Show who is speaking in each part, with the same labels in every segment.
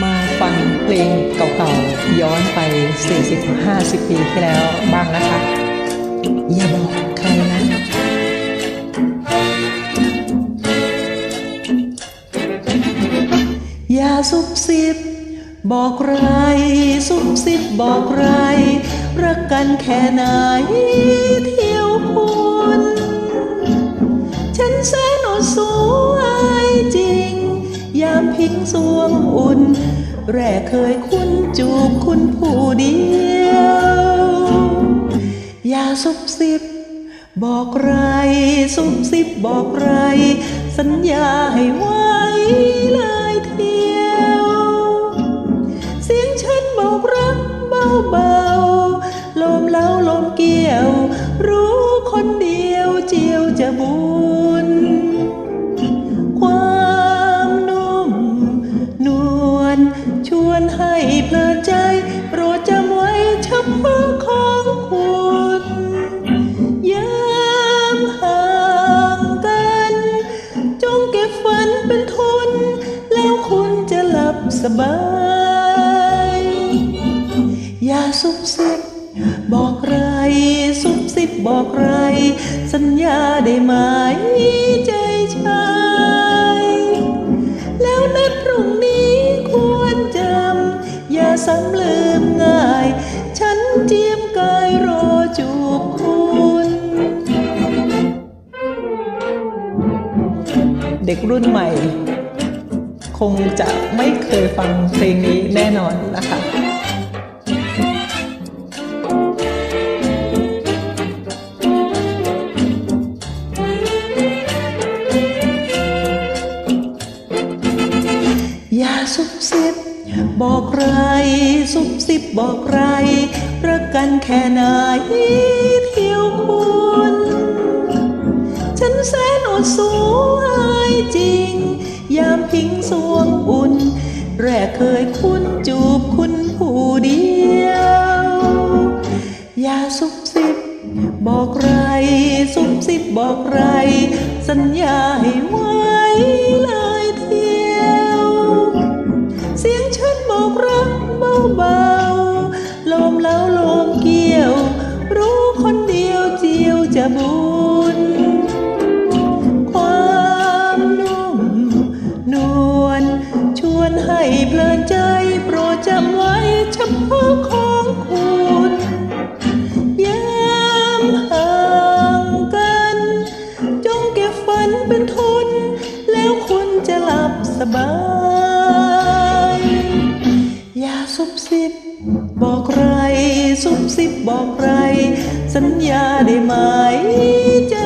Speaker 1: มาฟังเพลงเก่าๆ ย้อนไป 40-50 ปีที่แล้วบ้างนะคะ อย่าบอกใครนะอย่าซุบซิบ บอกใครซุบซิบบอกใครรักกันแค่ไหนเที่ยวคุณ ฉันแสนอดสวยจริง ยามพิงสวงอุ่น แรกเคยคุ้นจูบคุณผู้เดียว อย่าซุบซิบ บอกใครซุบซิบบอกใคร สัญญาให้ไว้เลยเทียว เสียงฉันบอกรักเบา สบาย อย่าซุบซิบบอกใครซุบซิบบอกใคร สัญญาได้ไหมใจชายแล้วนัดพรุ่งนี้ควรจำ อย่าซ้ำลืมง่าย ฉันเจียมกายรอจูบคุณเด็กรุ่นใหม่ คงจะไม่เคยฟังเพลงนี้แน่นอนนะคะอย่าซุบซิบบอกใครซุบซิบบอกใครรักกันแค่ไหนเที่ยวคุณ ฉันแสนอดสวยจริง ยามพิงสวงอุ่น แรกเคยคุ้นจูบคุณผู้เดียว อย่าซุบซิบบอกใครซุบซิบบอกใคร สัญญาให้ไว้เลยเที่ยว เสียงฉันบอกรักเบาๆลมแล้วลมเกี่ยว รู้คนเดียวเจียวจะบุ เฉพาะของคุณยามห่างกัน จงเก็บฝันเป็นทุน แล้วคุณจะหลับสบาย อย่าซุบซิบบอกใครซุบซิบบอกใคร สัญญาได้ไหมใจ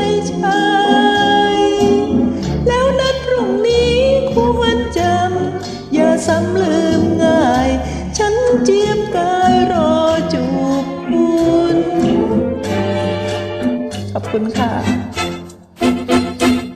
Speaker 1: คุณค่ะ